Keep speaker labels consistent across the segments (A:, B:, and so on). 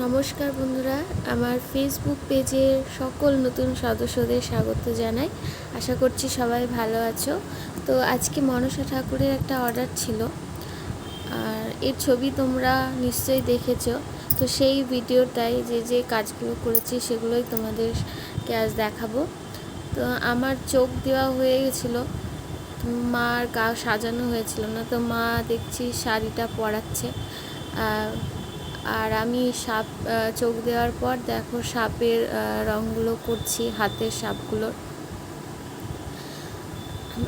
A: নমস্কার বন্ধুরা, আমার ফেসবুক পেজের সকল নতুন সদস্যদের স্বাগত জানাই। আশা করছি সবাই ভালো আছো। তো আজকে মনসা ঠাকুরের একটা অর্ডার ছিল। আর এর ছবি তোমরা নিশ্চয়ই দেখেছ। তো সেই ভিডিওটাই যে যে কাজগুলো করেছি সেগুলোই তোমাদেরকে আজ দেখাবো। তো আমার চোখ দেওয়া হয়ে গেছিল। মার গা সাজানো হয়েছিল না, তো মা দেখছি শাড়িটা পরাচ্ছে। আর আমি সাপ চোখ দেওয়ার পর দেখো সাপের রঙগুলো করছি, হাতের সাপগুলোর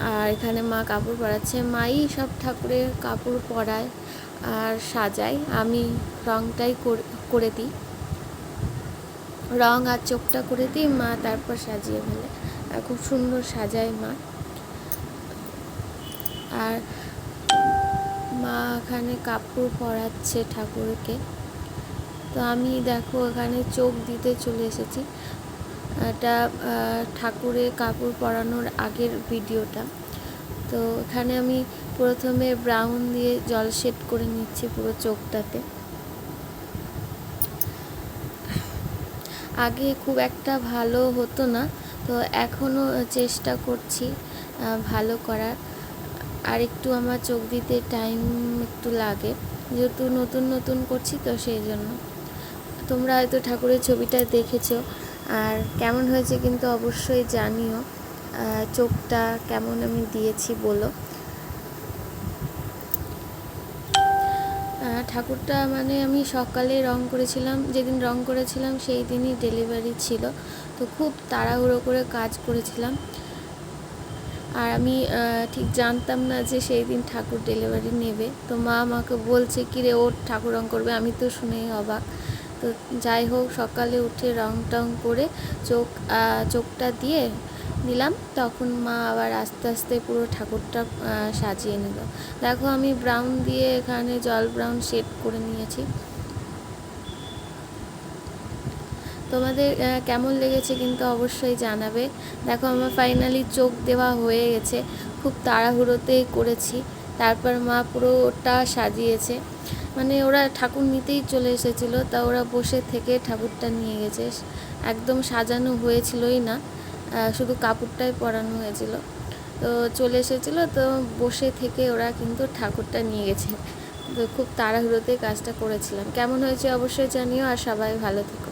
A: আর এখানে মা কাপড় পরাচ্ছে। মাই সব ঠাকুরের কাপড় পরায় আর সাজায়। আমি রংটাই করে- দিই। রং আর চোখটা করে দিই, মা তারপর সাজিয়ে ফেলে। খুব সুন্দর সাজায় মা। আর মা এখানে কাপড় পরাচ্ছে ঠাকুরকে। তো আমি দেখো এখানে চোখ দিতে চলে এসেছি। এটা ঠাকুরে কাপড় পরানোর আগের ভিডিওটা। তো এখানে আমি প্রথমে ব্রাউন দিয়ে জল সেট করে নিচ্ছি পুরো চোখটাতে। আগে খুব একটা ভালো হতো না, তো এখনও চেষ্টা করছি ভালো করার। আর একটু আমার চোখ দিতে টাইম একটু লাগে, যেহেতু নতুন নতুন করছি তো সেই জন্য। তোমরা হয়তো ঠাকুরের ছবিটা দেখেছ। আর কেমন হয়েছে কিন্তু অবশ্যই জানিও। চোখটা কেমন আমি দিয়েছি বলো। ঠাকুরটা মানে আমি সকালে রং করেছিলাম, যেদিন রং করেছিলাম সেই দিনই ডেলিভারি ছিল। তো খুব তাড়াহুড়ো করে কাজ করেছিলাম। আর আমি ঠিক জানতাম না যে সেই দিন ঠাকুর ডেলিভারি নেবে। তো মা আমাকে বলছে কি রে ওর ঠাকুর রং করবে? আমি তো শুনেই অবাক। তো যাই হোক, সকালে উঠে রং টং করে চোখ চোখটা দিয়ে দিলাম তখন মা আবার আস্তে আস্তে পুরো ঠাকুরটা সাজিয়ে নিল। দেখো আমি ব্রাউন দিয়ে এখানে জল ব্রাউন শেড করে নিয়েছি। তোমাদের কেমন লেগেছে কিন্তু অবশ্যই জানাবে। দেখো আমার ফাইনালি চোখ দেওয়া হয়ে গেছে। খুব তাড়াহুড়োতেই করেছি। তারপর মা পুরোটা সাজিয়েছে। মানে ওরা ঠাকুর নিতেই চলে এসেছিল, তা ওরা বসে থেকে ঠাকুরটা নিয়ে গেছে। একদম সাজানো হয়েছিলই না শুধু কাপড়টাই পরানো হয়েছিল। তো চলে এসেছিল, তো বসে থেকে ওরা কিন্তু ঠাকুরটা নিয়ে গেছে। তো খুব তাড়াহুড়োতে কাজটা করেছিলাম। কেমন হয়েছে অবশ্যই জানিও, আর সবাই ভালো থেকো।